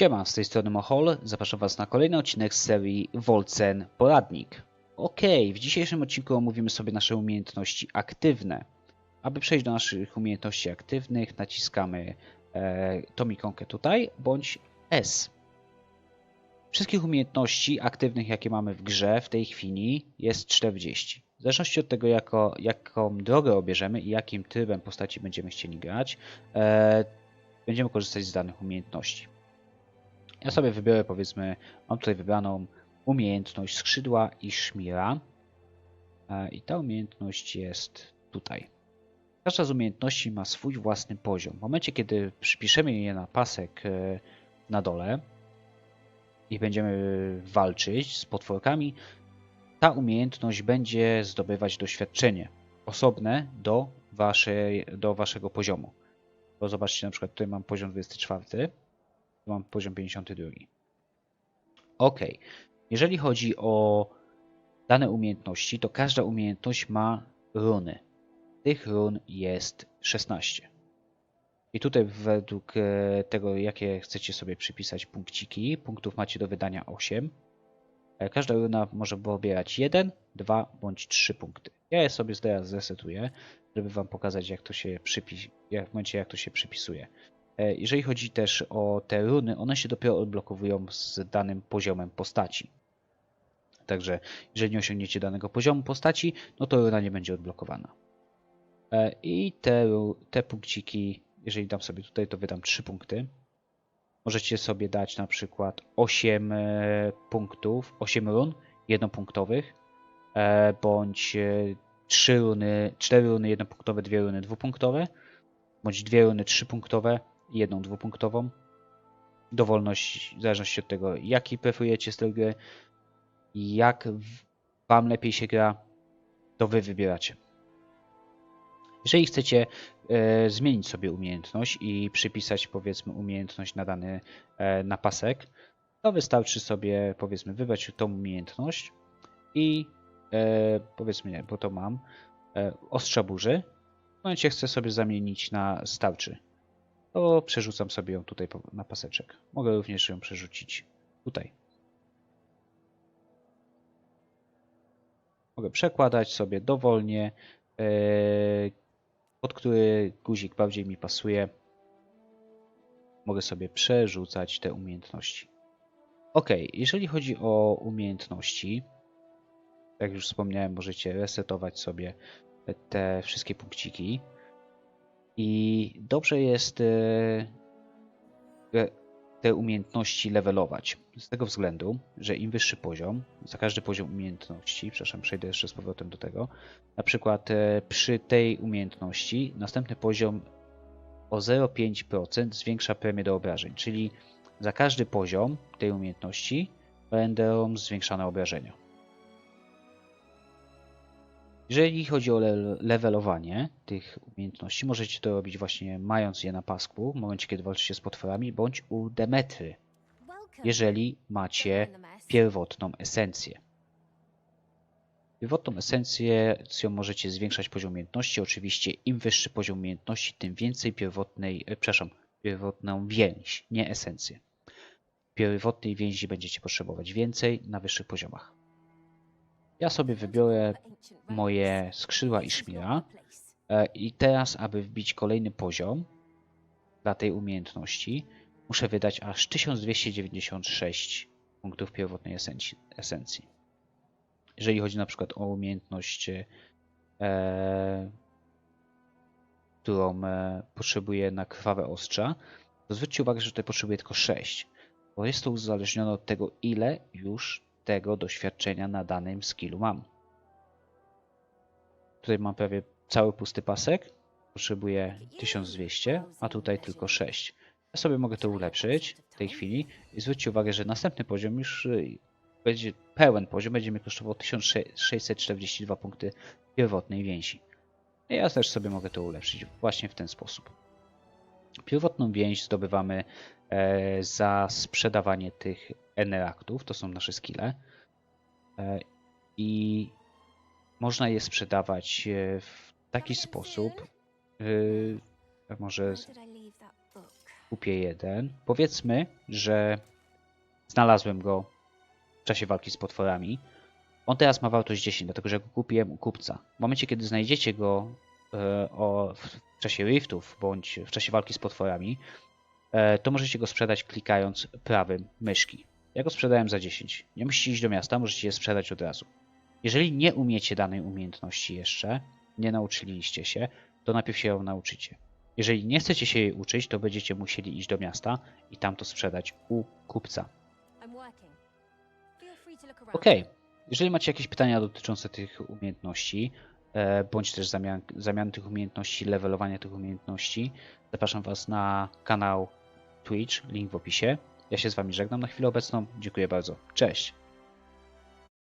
Siema, z tej strony Mohol. Zapraszam Was na kolejny odcinek z serii Wolcen Poradnik. Okej, w dzisiejszym odcinku omówimy sobie nasze umiejętności aktywne. Aby przejść do naszych umiejętności aktywnych, naciskamy e, tą ikonkę tutaj, bądź S. Wszystkich umiejętności aktywnych, jakie mamy w grze w tej chwili, jest 40. W zależności od tego, jako, jaką drogę obierzemy i jakim trybem postaci będziemy chcieli grać, e, będziemy korzystać z danych umiejętności. Ja sobie wybiorę, powiedzmy, mam tutaj wybraną umiejętność skrzydła i szmira. E, I ta umiejętność jest tutaj. Każda z umiejętności ma swój własny poziom. W momencie, kiedy przypiszemy je na pasek e, na dole i będziemy walczyć z potworkami, ta umiejętność będzie zdobywać doświadczenie osobne do, waszej, do waszego poziomu. Bo zobaczcie, na przykład tutaj mam poziom 24, tu mam poziom 52. Ok. Jeżeli chodzi o dane umiejętności, to każda umiejętność ma runy. Tych run jest 16. I tutaj według e, tego, jakie chcecie sobie przypisać punkciki, punktów macie do wydania 8. E, Każda runa może pobierać 1, 2 bądź 3 punkty. Ja je sobie teraz zresetuję, żeby Wam pokazać, jak to się przypis, jak, w momencie, jak to się przypisuje. E, Jeżeli chodzi też o te runy, one się dopiero odblokowują z danym poziomem postaci. Także jeżeli nie osiągniecie danego poziomu postaci, no to runa nie będzie odblokowana. E, I te, te punkciki, jeżeli dam sobie tutaj, to wydam 3 punkty. Możecie sobie dać na przykład 8 e, punktów, 8 run jednopunktowych, bądź 3 runy, 4 runy jednopunktowe, 2 runy dwupunktowe, bądź 2 runy trzypunktowe jedną dwupunktową. Dowolność, w zależności od tego, jaki preferujecie styl gry, jak Wam lepiej się gra, to Wy wybieracie. Jeżeli chcecie e, zmienić sobie umiejętność i przypisać powiedzmy umiejętność na dany e, napasek, to wystarczy sobie powiedzmy wybrać tą umiejętność i e, powiedzmy nie, bo to mam e, ostrza burzy. W momencie chcę sobie zamienić na starczy, to przerzucam sobie ją tutaj na paseczek. Mogę również ją przerzucić tutaj. Mogę przekładać sobie dowolnie, e, pod który guzik bardziej mi pasuje. Mogę sobie przerzucać te umiejętności. Ok, jeżeli chodzi o umiejętności, jak już wspomniałem, możecie resetować sobie te wszystkie punkciki. I dobrze jest e, e, te umiejętności levelować. Z tego względu, że im wyższy poziom, za każdy poziom umiejętności, przepraszam, przejdę jeszcze z powrotem do tego, na przykład e, przy tej umiejętności następny poziom o 0,5% zwiększa premię do obrażeń, czyli za każdy poziom tej umiejętności będą zwiększane obrażenia. Jeżeli chodzi o le- levelowanie tych umiejętności, możecie to robić właśnie mając je na pasku, w momencie kiedy walczycie z potworami, bądź u Demetry, jeżeli macie pierwotną esencję. Pierwotną esencją możecie zwiększać poziom umiejętności. Oczywiście im wyższy poziom umiejętności, tym więcej pierwotnej, e, przepraszam, pierwotną więź, nie esencję. Pierwotnej więzi będziecie potrzebować więcej na wyższych poziomach. Ja sobie wybiorę moje skrzydła i szmira. E, I teraz, aby wbić kolejny poziom dla tej umiejętności, muszę wydać aż 1296 punktów pierwotnej esencji. esencji. Jeżeli chodzi na przykład o umiejętność, e, którą e, potrzebuję na krwawe ostrza, to zwróćcie uwagę, że tutaj potrzebuję tylko 6, bo jest to uzależnione od tego, ile już tego doświadczenia na danym skillu mam. Tutaj mam prawie cały pusty pasek. Potrzebuję 1200, a tutaj tylko 6. Ja sobie mogę to ulepszyć w tej chwili i zwróćcie uwagę, że następny poziom już y, będzie pełen poziom, będzie mnie kosztował 1642 punkty pierwotnej więzi. Ja też sobie mogę to ulepszyć właśnie w ten sposób. Pierwotną więź zdobywamy e, za sprzedawanie tych eneraktów, to są nasze skille. E, I można je sprzedawać e, w taki sposób, e, może kupię jeden. Powiedzmy, że znalazłem go w czasie walki z potworami. On teraz ma wartość 10, dlatego że go kupiłem u kupca. W momencie, kiedy znajdziecie go o, w czasie riftów bądź w czasie walki z potworami, e, to możecie go sprzedać klikając prawym myszki. Ja go sprzedałem za 10. Nie musicie iść do miasta, możecie je sprzedać od razu. Jeżeli nie umiecie danej umiejętności jeszcze, nie nauczyliście się, to najpierw się ją nauczycie. Jeżeli nie chcecie się jej uczyć, to będziecie musieli iść do miasta i tam to sprzedać u kupca. Okej, jeżeli macie jakieś pytania dotyczące tych umiejętności, e, bądź też zamian, zamiany tych umiejętności, levelowania tych umiejętności, zapraszam Was na kanał Twitch, link w opisie. Ja się z Wami żegnam na chwilę obecną. Dziękuję bardzo. Cześć!